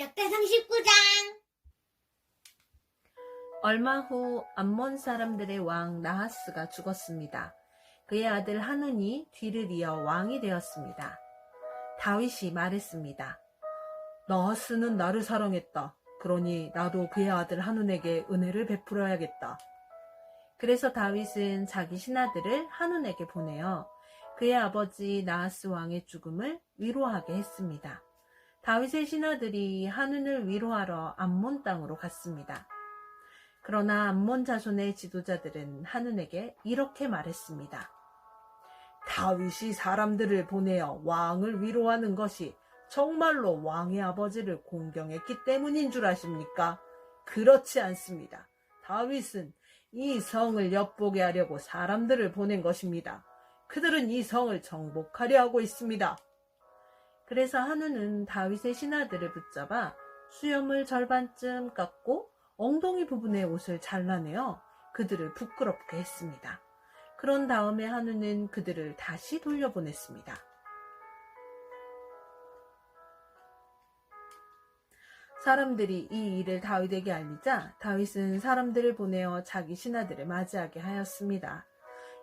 역대상 19장 얼마 후 암몬 사람들의 왕 나하스가 죽었습니다. 그의 아들 하눈이 뒤를 이어 왕이 되었습니다. 다윗이 말했습니다. 나하스는 나를 사랑했다. 그러니 나도 그의 아들 하눈에게 은혜를 베풀어야겠다. 그래서 다윗은 자기 신하들을 하눈에게 보내어 그의 아버지 나하스 왕의 죽음을 위로하게 했습니다. 다윗의 신하들이 하눈을 위로하러 암몬 땅으로 갔습니다. 그러나 암몬 자손의 지도자들은 하눈에게 이렇게 말했습니다. 다윗이 사람들을 보내어 왕을 위로하는 것이 정말로 왕의 아버지를 공경했기 때문인 줄 아십니까? 그렇지 않습니다. 다윗은 이 성을 엿보게 하려고 사람들을 보낸 것입니다. 그들은 이 성을 정복하려 하고 있습니다. 그래서 한우는 다윗의 신하들을 붙잡아 수염을 절반쯤 깎고 엉덩이 부분의 옷을 잘라내어 그들을 부끄럽게 했습니다. 그런 다음에 한우는 그들을 다시 돌려보냈습니다. 사람들이 이 일을 다윗에게 알리자 다윗은 사람들을 보내어 자기 신하들을 맞이하게 하였습니다.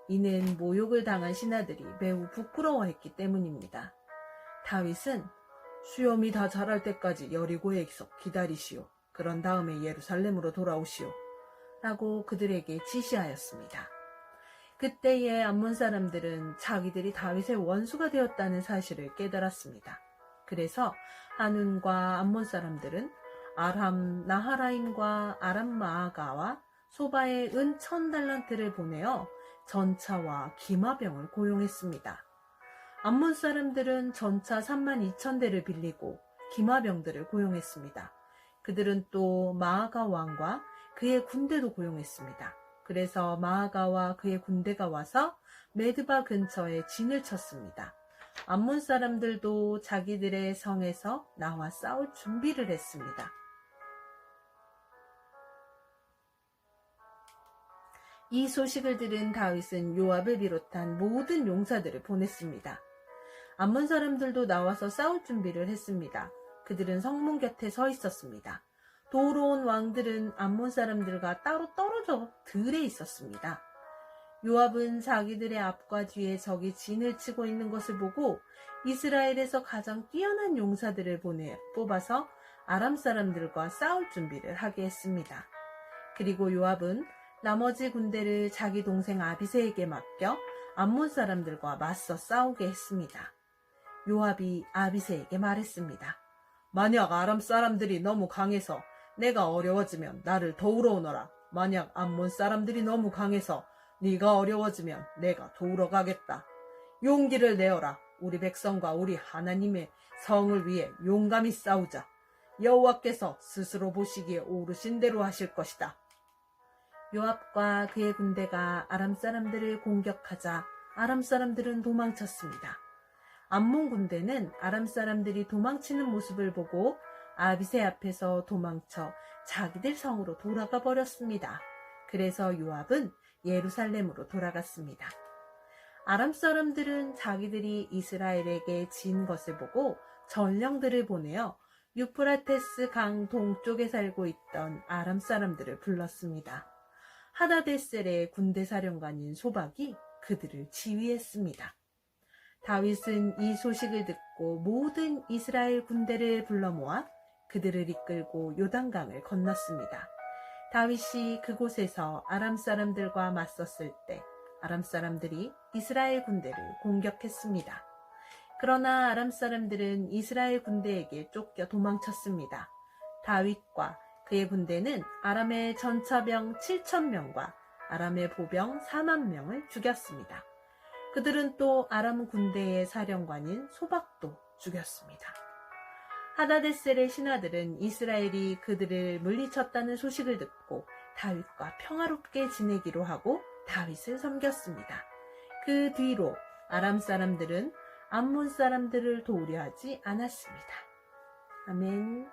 이는 모욕을 당한 신하들이 매우 부끄러워했기 때문입니다. 다윗은 수염이 다 자랄 때까지 여리고에서 기다리시오. 그런 다음에 예루살렘으로 돌아오시오. 라고 그들에게 지시하였습니다. 그때의 암몬 사람들은 자기들이 다윗의 원수가 되었다는 사실을 깨달았습니다. 그래서 하눈과 암몬 사람들은 아람 나하라임과 아람 마아가와 소바의 은천 달란트를 보내어 전차와 기마병을 고용했습니다. 암몬 사람들은 전차 3만 2천 대를 빌리고 기마병들을 고용했습니다. 그들은 또 마아가 왕과 그의 군대도 고용했습니다. 그래서 마아가와 그의 군대가 와서 메드바 근처에 진을 쳤습니다. 암몬 사람들도 자기들의 성에서 나와 싸울 준비를 했습니다. 이 소식을 들은 다윗은 요압을 비롯한 모든 용사들을 보냈습니다. 암몬 사람들도 나와서 싸울 준비를 했습니다. 그들은 성문 곁에 서 있었습니다. 도로 온 왕들은 암몬 사람들과 따로 떨어져 들에 있었습니다. 요압은 자기들의 앞과 뒤에 적이 진을 치고 있는 것을 보고 이스라엘에서 가장 뛰어난 용사들을 보내 뽑아서 아람 사람들과 싸울 준비를 하게 했습니다. 그리고 요압은 나머지 군대를 자기 동생 아비세에게 맡겨 암몬 사람들과 맞서 싸우게 했습니다. 요압이 아비세에게 말했습니다. 만약 아람 사람들이 너무 강해서 내가 어려워지면 나를 도우러 오너라. 만약 암몬 사람들이 너무 강해서 네가 어려워지면 내가 도우러 가겠다. 용기를 내어라. 우리 백성과 우리 하나님의 성을 위해 용감히 싸우자. 여호와께서 스스로 보시기에 오르신 대로 하실 것이다. 요압과 그의 군대가 아람 사람들을 공격하자 아람 사람들은 도망쳤습니다. 암몬 군대는 아람 사람들이 도망치는 모습을 보고 아비세 앞에서 도망쳐 자기들 성으로 돌아가 버렸습니다. 그래서 요압은 예루살렘으로 돌아갔습니다. 아람 사람들은 자기들이 이스라엘에게 진 것을 보고 전령들을 보내어 유프라테스 강 동쪽에 살고 있던 아람 사람들을 불렀습니다. 하다데셀의 군대 사령관인 소박이 그들을 지휘했습니다. 다윗은 이 소식을 듣고 모든 이스라엘 군대를 불러 모아 그들을 이끌고 요단강을 건넜습니다. 다윗이 그곳에서 아람 사람들과 맞섰을 때 아람 사람들이 이스라엘 군대를 공격했습니다. 그러나 아람 사람들은 이스라엘 군대에게 쫓겨 도망쳤습니다. 다윗과 그의 군대는 아람의 전차병 7천명과 아람의 보병 4만 명을 죽였습니다. 그들은 또 아람 군대의 사령관인 소박도 죽였습니다. 하다데셀의 신하들은 이스라엘이 그들을 물리쳤다는 소식을 듣고 다윗과 평화롭게 지내기로 하고 다윗을 섬겼습니다. 그 뒤로 아람 사람들은 암몬 사람들을 도우려 하지 않았습니다. 아멘.